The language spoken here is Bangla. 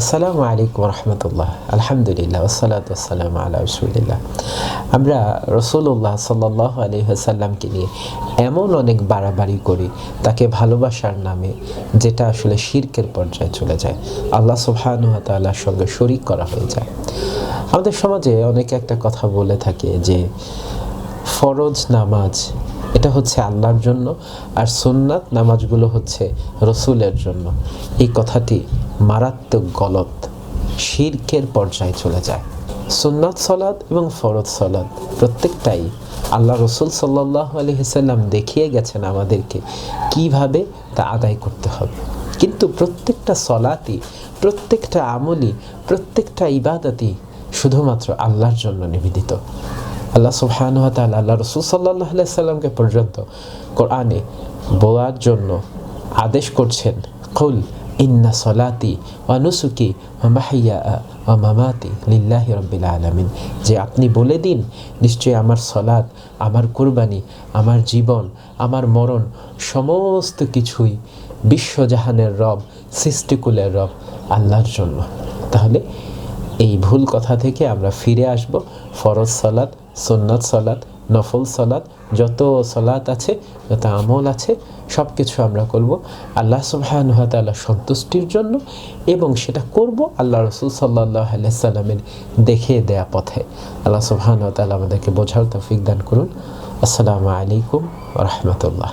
আসসালামু আলাইকুম রহমতুল্লাহ। আলহামদুলিল্লাহ ওসালাত আসসালাম আলা রসুলিল্লাহ। আমরা রসুল্লাহ সাল্লাহ আলহিহাসাল্লামকে নিয়ে এমন অনেক বাড়াবাড়ি করি, তাকে ভালোবাসার নামে, যেটা আসলে শির্কের পর্যায়ে চলে যায়। আল্লাহ সুবহানুহাতাল্লাহর সঙ্গে শরিক করা হয়ে যায়। আমাদের সমাজে অনেকে একটা কথা বলে থাকে যে, ফরজ নামাজ, এটা হচ্ছে আল্লাহর জন্য, আর সুন্নাত নামাজগুলো হচ্ছে রসুলের জন্য। এই কথাটি মারাত্মক গলত, শির্কের পর্যায়ে চলে যায়। সুন্নাত সলাদ এবং ফরজ সলাদ প্রত্যেকটাই আল্লাহ রসুল সাল্লাহ আলহিসাল্লাম দেখিয়ে গেছেন আমাদেরকে কীভাবে তা আদায় করতে হবে। কিন্তু প্রত্যেকটা সলাতই, প্রত্যেকটা আমলি প্রত্যেকটা ইবাদতই শুধুমাত্র আল্লাহর জন্য নিবেদিত। আল্লাহ সুবহানুহ তাআলা আল্লাহ রসুল সাল্লাহ সাল্লামকে পর্যন্ত কোরআনে বলার জন্য আদেশ করছেন, কুল ইন্না সলাতি ওয়া নুসুকি ওয়া মাহিয়া ওয়া মামাতি লিল্লাহি রাব্বিল আলামিন যে আপনি বলে দিন, নিশ্চয়ই আমার সলাৎ আমার কুরবানি, আমার জীবন, আমার মরণ, সমস্ত কিছুই বিশ্বজাহানের রব, সৃষ্টিকুলের রব, আল্লাহর জন্য। তাহলে এই ভুল কথা থেকে আমরা ফিরে আসব। ফরজ সলাৎ সুন্নত সলাৎ নফল সলাৎ, যত সলাৎ আছে, যত আমল আছে সব কিছু আমরা করব। আল্লাহ সুবাহানুহাতাল্লাহ সন্তুষ্টির জন্য এবং সেটা করব আল্লাহ রসুল সাল্লাহ সাল্লামের দেখিয়ে দেয়া পথে। আল্লাহ সুবাহানুহাতাল্লাহ আমাদেরকে বোঝার তৌফিক দান করুন। আসসালামু আলাইকুম রহমতুল্লাহ।